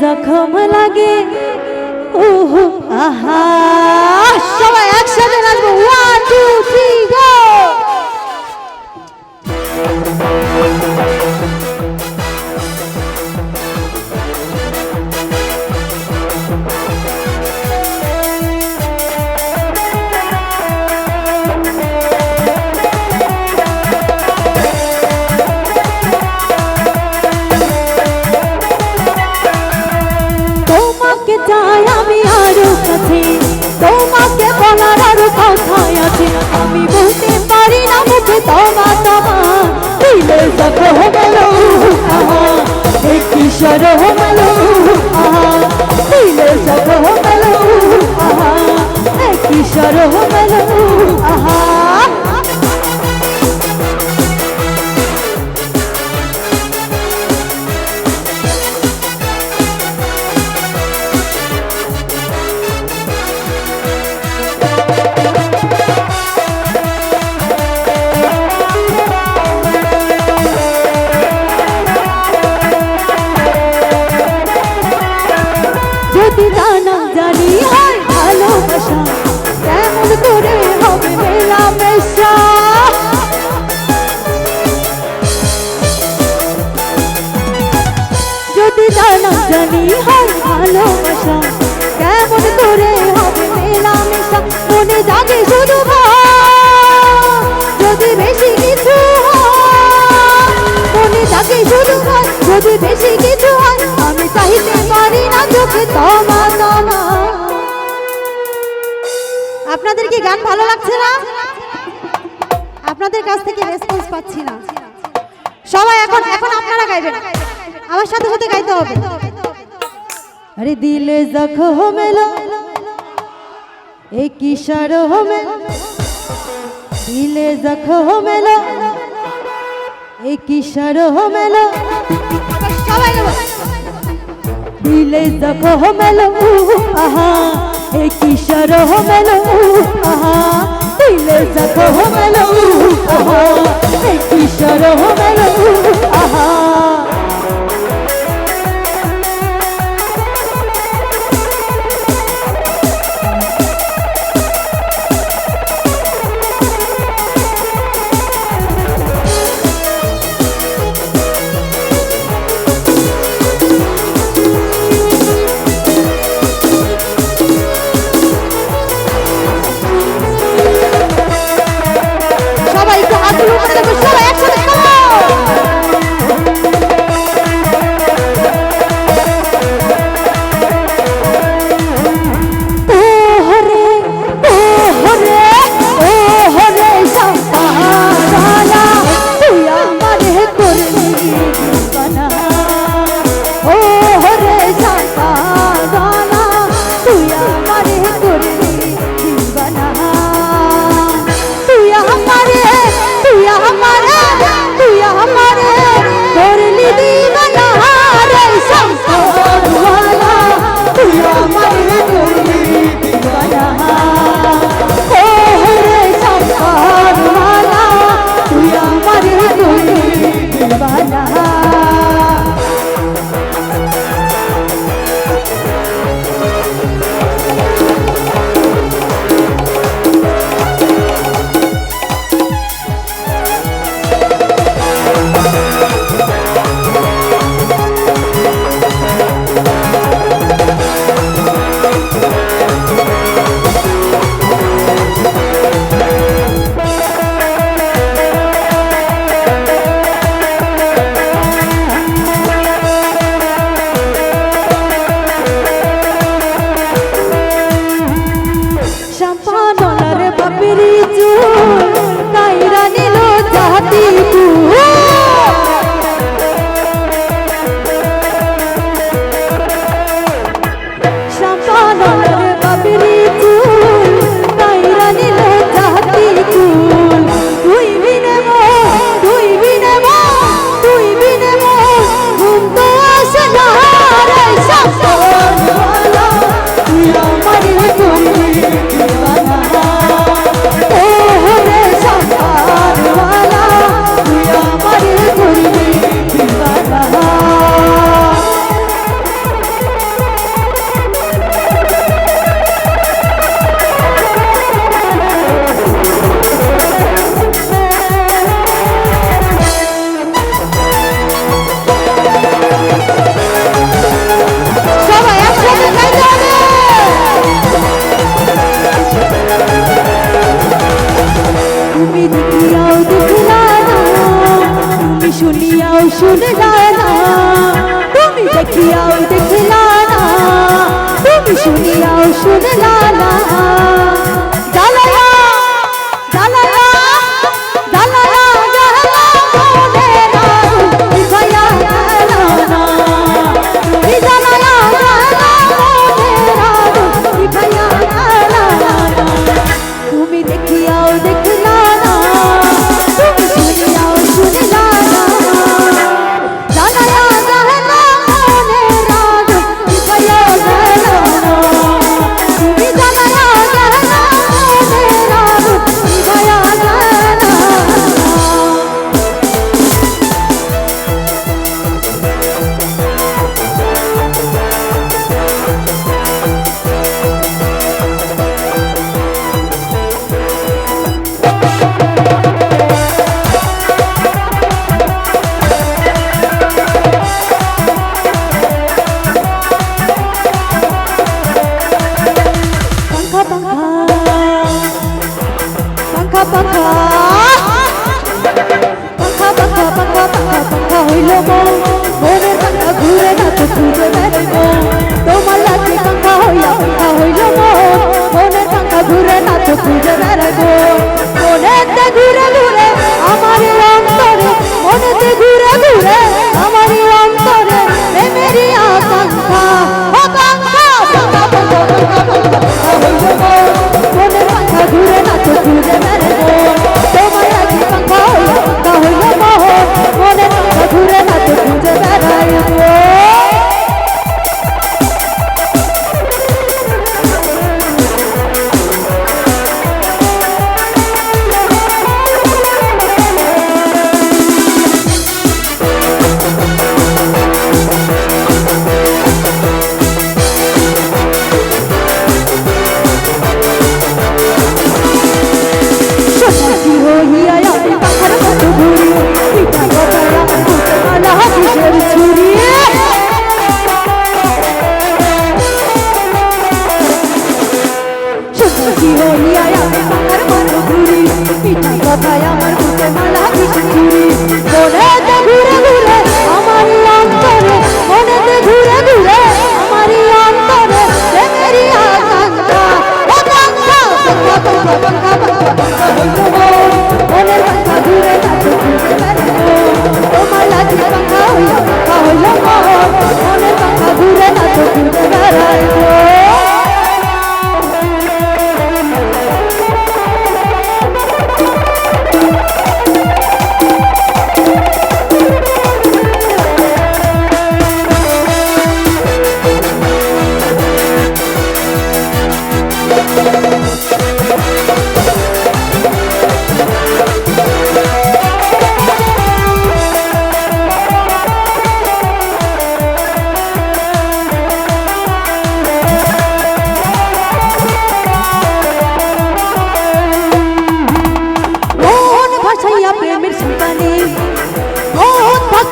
জখম লাগে। ওহ আহা। সবাই একসাথে নাচবো। ওয়ান টু থ্রি তোমাকে বলার আর কথাই আছে। আমি বলতে পারি না মুখে তোমা তোমা দিলে সব হয়ে গেল কিশোর হয়ে গেল দিলে সব হয়ে গেল কিশোর হয়ে গেল আহা জানা হয় ভালোবাসা। কেমন করে হবে মেলামেশা? মনে জাগে শুধু যদি বেশি কিছু মনে জাগে শুধু যদি বেশি কিছু হয়, আমি চাইতে পারি না চোখে তোমা আপনাদের কি গান ভালো লাগছে না? আপনাদের কাছ থেকে রেসপন্স পাচ্ছি না। সবাই এখন এখন আপনারা গাইবেন। আমার সাথে সাথে গাইতে হবে। আরে দিলে জখম এলো এ কিশোর হোমে। দিলে জখম এলো এ কিশোর হোম। এলো সবাই গাবো। দিলে জখম এলো আহা এ কিশোর হোম। এলো আহা, দিলে জখম এলো আহা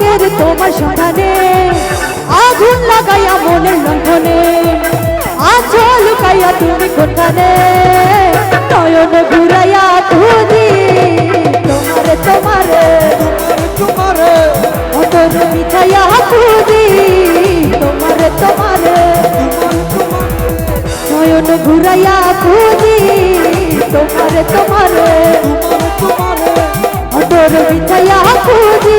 রাতের তোমার সন্ধানে, আগুন লাগাইয়া মনের লঙ্ঘনে আচল কাইয়া তুমি কোথানে? নয়ন ঘুরাইয়া তুমি তোমারে তোমারে তোমারে অতর মিঠাইয়া খুদি তোমারে তোমারে, নয়ন ঘুরাইয়া খুদি তোমারে তোমারে তোমারে তোমারে অতর মিঠাইয়া খুদি